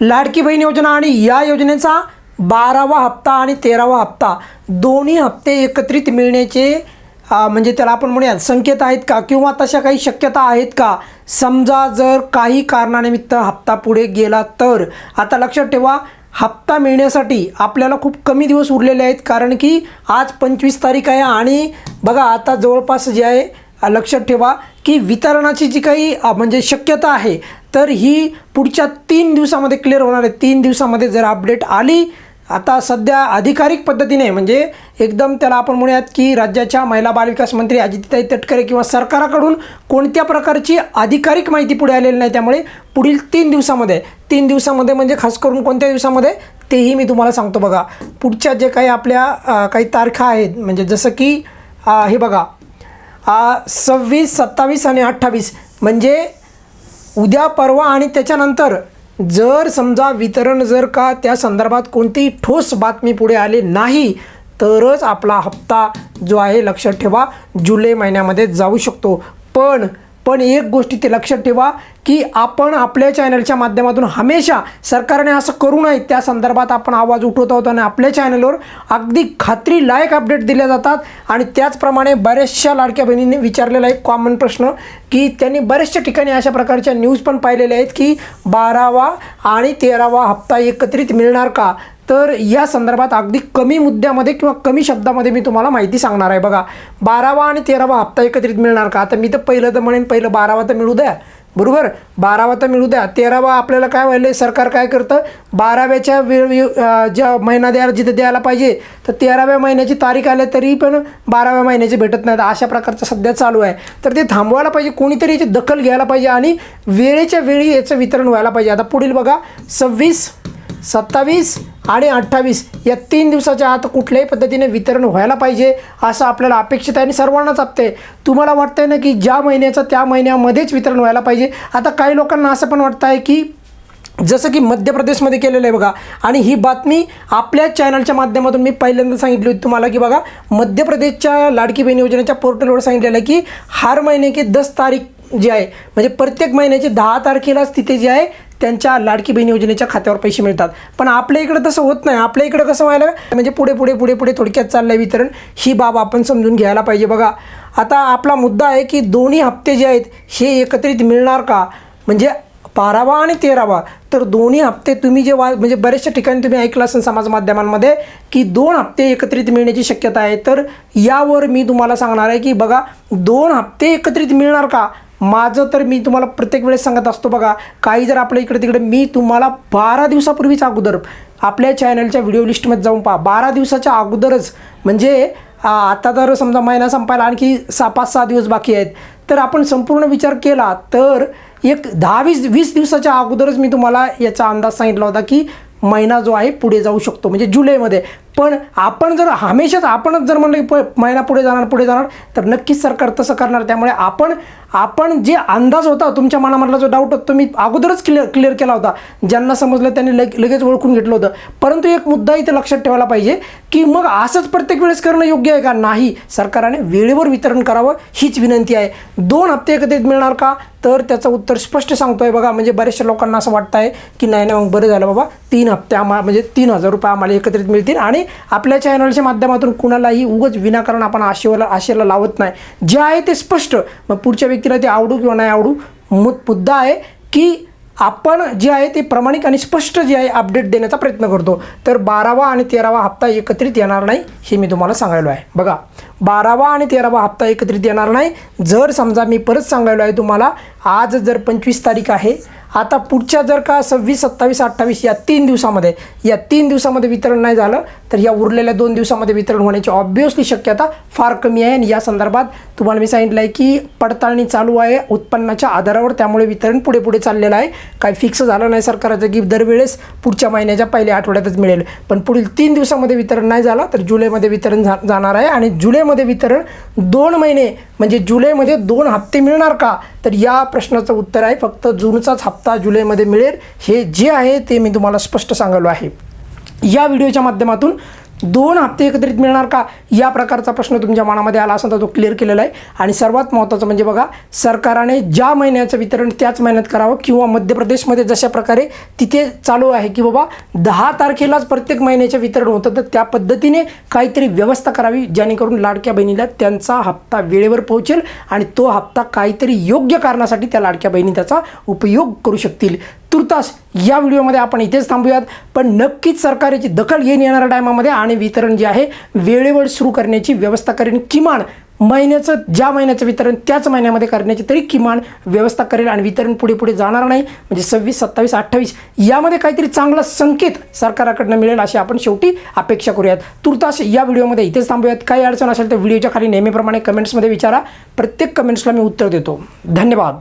लाडकी बहीण योजना आणि या योजनेचा बारावा हप्ता आणि तेरावा हप्ता दोन्ही हप्ते एकत्रित मिळण्याचे म्हणजे त्याला आपण म्हणूया संकेत आहेत का? किंवा तशा काही शक्यता आहेत का? समजा जर काही कारणानिमित्त हप्ता पुढे गेला तर आता लक्षात ठेवा हप्ता मिळण्यासाठी आपल्याला खूप कमी दिवस उरलेले आहेत कारण की आज पंचवीस तारीख आहे आणि बघा आता जवळपास जे आहे लक्षात ठेवा की वितरणाची जी काही म्हणजे शक्यता आहे तर ही पुढच्या तीन दिवसामध्ये क्लिअर होणार आहे. तीन दिवसामध्ये जर अपडेट आली आता सध्या अधिकारिक पद्धतीने म्हणजे एकदम त्याला आपण म्हणूयात की राज्याच्या महिला बालविकास मंत्री अजितताई तटकरे किंवा सरकाराकडून कोणत्या प्रकारची अधिकारिक माहिती पुढे आलेली नाही त्यामुळे पुढील तीन दिवसामध्ये तीन दिवसामध्ये म्हणजे खास करून कोणत्या दिवसामध्ये तेही मी तुम्हाला सांगतो बघा. पुढच्या जे काही आपल्या काही तारखा आहेत म्हणजे जसं की हे बघा सव्वीस सत्तावीस आणि अठ्ठावीस. म्हणजे उद्या परवा आणि त्याच्यानंतर जर समजा वितरण जर का त्या संदर्भात कोणतीही ठोस बातमी पुढे आली नाही तरच आपला हप्ता जो आहे लक्षात ठेवा. जुलै महिन्यामध्ये जाऊ शकतो. पण पण एक गोष्टी ते लक्षात ठेवा की आपण आपल्या चॅनलच्या माध्यमातून हमेशा सरकारने असं करू नये. त्या संदर्भात आपण आवाज उठवत आहोत आणि आपल्या चॅनलवर अगदी खात्री लायक अपडेट दिले जातात. आणि त्याचप्रमाणे बऱ्याचशा लाडक्या बहिणींनी विचारलेला एक कॉमन प्रश्न की त्यांनी बऱ्याचशा ठिकाणी अशा प्रकारच्या न्यूज पण पाहिलेल्या आहेत की बारावा आणि तेरावा हप्ता एकत्रित मिळणार का? तर या संदर्भात अगदी कमी मुद्द्यामध्ये किंवा कमी शब्दामध्ये मी तुम्हाला माहिती सांगणार आहे. बघा बारावा आणि तेरावा हप्ता एकत्रित मिळणार का? आता मी तर पहिलं तर म्हणेन पहिलं बारावा तर मिळू द्या. बरोबर? बारावा तर मिळू द्या. तेरावा आपल्याला काय व्हायलं सरकार काय करतं? बाराव्याच्या वेळ ज्या महिना द्यायला जिथे द्यायला पाहिजे तर तेराव्या महिन्याची तारीख आली तरी पण बाराव्या महिन्याचे भेटत नाही अशा प्रकारचं सध्या चालू आहे. तर ते थांबवायला पाहिजे. कोणीतरी याची दखल घ्यायला पाहिजे आणि वेळेच्या वेळी याचं वितरण व्हायला पाहिजे. आता पुढील बघा सव्वीस सत्तावीस आणि अठ्ठावीस. या तीन दिवसाच्या आत कुठल्याही पद्धतीने वितरण व्हायला पाहिजे असं आपल्याला अपेक्षित आहे आणि सर्वांनाच आपते. तुम्हाला वाटतंय ना की ज्या महिन्याचं त्या महिन्यामध्येच वितरण व्हायला पाहिजे? आता काही लोकांना असं पण वाटतं आहे की जसं की मध्य प्रदेशमध्ये केलेलं आहे बघा. आणि ही बातमी आपल्या चॅनलच्या माध्यमातून मी पहिल्यांदा सांगितली होती तुम्हाला की बघा मध्य प्रदेशच्या लाडकी बहीण योजनेच्या पोर्टलवर सांगितलेलं आहे की हर महिने की दस तारीख जी आहे म्हणजे प्रत्येक महिन्याची दहा तारखेलाच तिथे जे आहे त्यांच्या लाडकी बहीण योजनेच्या खात्यावर पैसे मिळतात. पण आपल्या इकडं तसं होत नाही. आपल्या इकडं कसं व्हायला? म्हणजे पुढे पुढे पुढे पुढे थोडक्यात चाललं आहे वितरण. ही बाब आपण समजून घ्यायला पाहिजे बघा. आता आपला मुद्दा आहे की दोन्ही हप्ते जे आहेत हे एकत्रित मिळणार का? म्हणजे बारावा आणि तेरावा. तर दोन्ही हप्ते तुम्ही जे वा म्हणजे बऱ्याचशा ठिकाणी तुम्ही ऐकलं असेल समाज माध्यमांमध्ये की दोन हप्ते एकत्रित मिळण्याची शक्यता आहे. तर यावर मी तुम्हाला सांगणार आहे की बघा दोन हप्ते एकत्रित मिळणार का? माझं तर मी तुम्हाला प्रत्येक वेळेस सांगत असतो बघा काही जर आपल्या इकडे तिकडे मी तुम्हाला बारा दिवसापूर्वीच अगोदर आपल्या चॅनलच्या व्हिडिओ लिस्टमध्ये जाऊन पहा. बारा दिवसाच्या अगोदरच म्हणजे आता तर समजा महिना संपायला आणखी सहा पाच सहा दिवस बाकी आहेत. तर आपण संपूर्ण विचार केला तर एक दहा वीस वीस दिवसाच्या अगोदरच मी तुम्हाला याचा अंदाज सांगितला होता की महिना जो आहे पुढे जाऊ शकतो. म्हणजे जुलैमध्ये. पण आपण जर हमेशाच आपणच जर म्हणलं की प महिना पुढे जाणार पुढे जाणार तर नक्कीच सरकार तसं करणार. त्यामुळे आपण आपण जे अंदाज होता तुमच्या मनामधला जो डाऊट होता तो मी अगोदरच क्लिअर क्लिअर केला होता. ज्यांना समजलं त्यांनी लग लगेच ओळखून घेतलं होतं. परंतु एक मुद्दा इथे लक्षात ठेवायला पाहिजे की मग असंच प्रत्येक वेळेस करणं योग्य आहे का? नाही. सरकारने वेळेवर वितरण करावं हीच विनंती आहे. दोन हप्ते एकत्रित मिळणार का? तर त्याचं उत्तर स्पष्ट सांगतोय बघा. म्हणजे बऱ्याचशा लोकांना असं वाटतं आहे की नाही नाही मग बरं झालं बाबा. तीन हप्ते आम्हा म्हणजे तीन हजार रुपये आम्हाला एकत्रित मिळतील. आणि आपल्या चॅनलच्या माध्यमातून कुणालाही उगच विनाकारण आपण आशेवाला आशेला लावत नाही. जे आहे ते स्पष्ट. मग पुढच्या व्यक्तीला ते आवडू किंवा नाही आवडू मु मुद्दा आहे की आपण जे आहे ते प्रामाणिक आणि स्पष्ट जे आहे अपडेट देण्याचा प्रयत्न करतो. तर बारावा आणि तेरावा हप्ता एकत्रित येणार नाही हे मी तुम्हाला सांगायलो आहे. बघा बारावा आणि तेरावा हप्ता एकत्रित येणार नाही. जर समजा मी परत सांगायलो आहे तुम्हाला आज जर पंचवीस तारीख आहे आता पुढच्या जर का सव्वीस सत्तावीस अठ्ठावीस या तीन दिवसामध्ये या तीन दिवसामध्ये वितरण नाही झालं तर या उरलेल्या दोन दिवसामध्ये वितरण होण्याची ऑब्वियसली शक्यता फार कमी आहे. आणि या संदर्भात तुम्हाला मी सांगितलं आहे की पडताळणी चालू आहे उत्पन्नाच्या आधारावर त्यामुळे वितरण पुढे पुढे चाललेलं आहे. काही फिक्स झालं नाही सरकारचं की दरवेळेस पुढच्या महिन्याच्या पहिल्या आठवड्यातच मिळेल. पण पुढील तीन दिवसामध्ये वितरण नाही झालं तर जुलैमध्ये वितरण झा जाणार आहे. आणि जुलैमध्ये वितरण दोन महिने म्हणजे जुलैमध्ये दोन हप्ते मिळणार का? तर या प्रश्नाचं उत्तर आहे फक्त जूनचाच हप्ता जुलैमध्ये मिळेल. हे जे आहे ते मी तुम्हाला स्पष्ट सांगलो आहे. या व्हिडिओच्या माध्यमातून दोन हप्ते एकत्रित मिळणार का? या प्रकारचा प्रश्न तुमच्या मनामध्ये आला असेल तर तो क्लिअर केलेला आहे. आणि सर्वात महत्त्वाचं म्हणजे बघा सरकारने ज्या महिन्याचं वितरण त्याच महिन्यात करावं किंवा मध्य प्रदेशमध्ये जशा प्रकारे तिथे चालू आहे की बाबा दहा तारखेलाच प्रत्येक महिन्याचं वितरण होतं तर त्या पद्धतीने काहीतरी व्यवस्था करावी जेणेकरून लाडक्या बहिणीला त्यांचा हप्ता वेळेवर पोहोचेल आणि तो हप्ता काहीतरी योग्य कारणासाठी त्या लाडक्या बहिणी त्याचा उपयोग करू शकतील. तुर्तास या व्हिडिओमध्ये आपण इथेच थांबूयात पण नक्कीच सरकार याची दखल घेऊन येणाऱ्या टायमामध्ये आणि वितरण जे आहे वेळेवर सुरू करण्याची व्यवस्था करेन किमान महिन्याचं ज्या महिन्याचं वितरण त्याच महिन्यामध्ये करण्याची तरी किमान व्यवस्था करेल आणि वितरण पुढे पुढे जाणार नाही. म्हणजे सव्वीस सत्तावीस अठ्ठावीस यामध्ये काहीतरी चांगला संकेत सरकाराकडनं मिळेल अशी आपण शेवटी अपेक्षा करूयात. तुर्तास या व्हिडिओमध्ये इथेच थांबूयात. काही अडचण असेल तर व्हिडिओच्या खाली नेहमीप्रमाणे कमेंट्समध्ये विचारा. प्रत्येक कमेंट्सला मी उत्तर देतो. धन्यवाद.